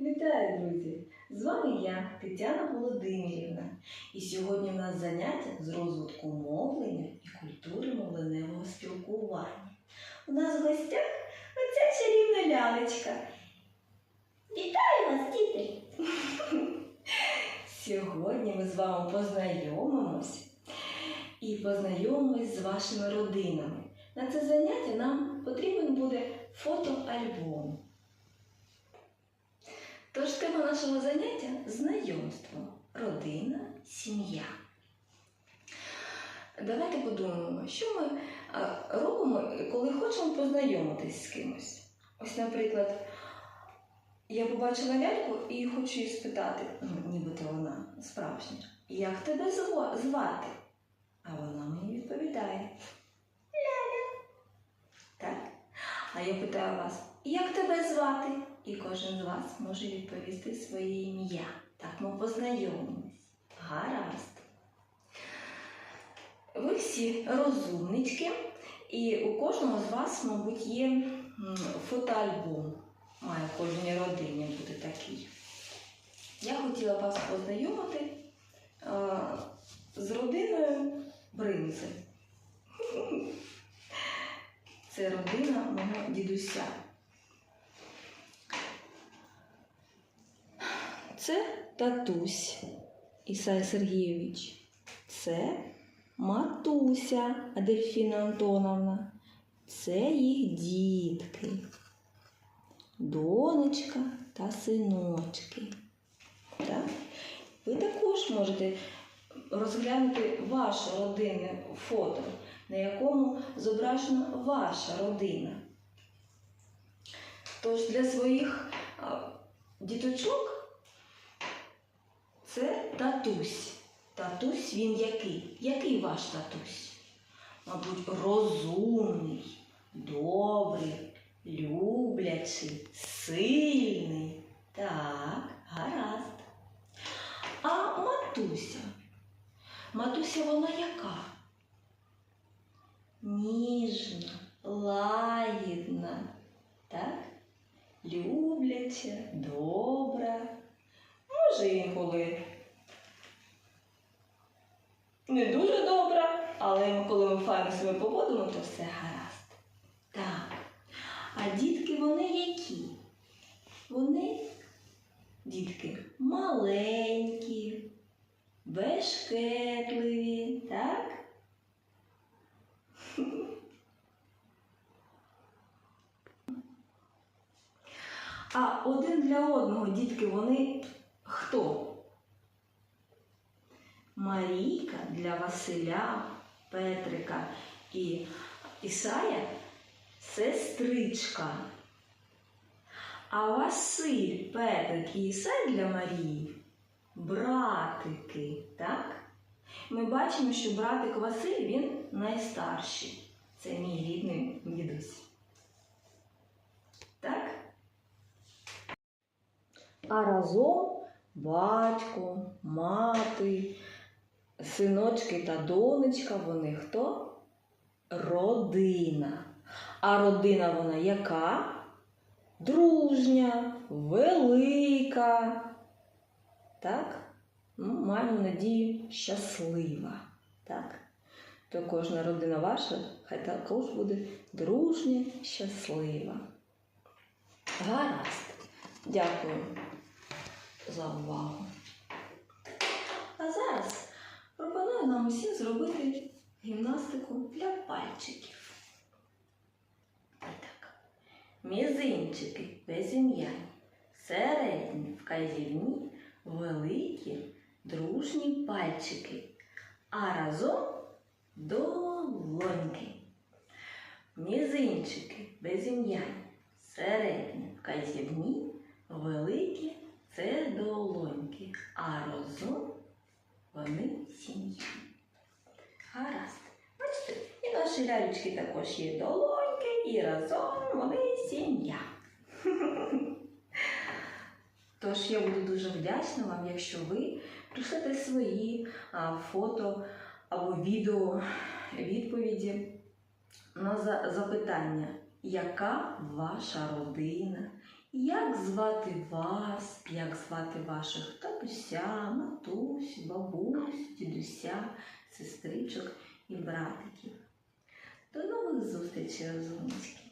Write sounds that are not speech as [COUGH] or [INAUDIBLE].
Вітаю, друзі! З вами я, Тетяна Володимирівна. І сьогодні в нас заняття з розвитку мовлення і культури мовленевого спілкування. У нас в гостях оця чарівна лялечка. Вітаю вас, діти! [LAUGHS] Сьогодні ми з вами познайомимось і познайомимось з вашими родинами. На це заняття нам потрібен буде фотоальбом. Нашого заняття знайомство, родина, сім'я. Давайте подумаємо, що ми робимо, коли хочемо познайомитись з кимось. Ось, наприклад, я побачила ляльку і хочу її спитати, ну, нібито вона справжня, як тебе звати? А вона мені відповідає Ляля. Так. А я питаю вас, як тебе? І кожен з вас може відповісти своє ім'я. Так ми познайомимось. Гаразд. Ви всі розумнички, і у кожного з вас, мабуть, є фотоальбом. Має в кожній родині бути такий. Я хотіла вас познайомити е, з родиною Бринзи. [LAUGHS] Це родина мого дідуся. Це татусь Ісай Сергійович. Це матуся Адельфіна Антоновна. Це їх дітки, донечка та синочки. Так? Ви також можете розглянути ваше родинне фото, на якому зображена ваша родина. Тож для своїх діточок це татусь. Татусь він який? Який ваш татусь? Мабуть, розумний, добрий, люблячий, сильний. Так, гаразд. А матуся? Матуся вона яка? Ніжна, лагідна, так? Любляча, добра. Може, інколи дуже добра, але коли ми файно себе поводимо, то все гаразд. Так. А дітки вони які? Вони, дітки, маленькі, бешкетливі, так? А один для одного дітки вони хто? Марійка для Василя, Петрика і Ісая сестричка. А Василь, Петрик і Ісай для Марії братики, так? Ми бачимо, що братик Василь він найстарший. Це мій рідний дідусь. Так? А разом батько, мати, синочки та донечка, вони хто? Родина. А родина вона яка? Дружня, велика. Так? Ну, маємо надію, щаслива. Так? То кожна родина ваша, хай також буде дружня, щаслива. Гаразд. Дякую за увагу. А зараз пропоную нам усім зробити гімнастику для пальчиків. Так. Мізинчики безім'яні, середні, вказівні, великі, дружні пальчики, а разом долоньки. Мізинчики безім'яні, середні, вказівні, великі це долоньки, а разом вони сім'я. Наші лялечки також є долоньки, і разом вони сім'я. Тож я буду дуже вдячна вам, якщо ви прийшлете свої а, фото або відео відповіді на за- запитання, яка ваша родина, Як звати вас, як звати ваших татуся, матусь, бабусь, дідуся, сестричок і братиків. До нових зустрічей, розумнички!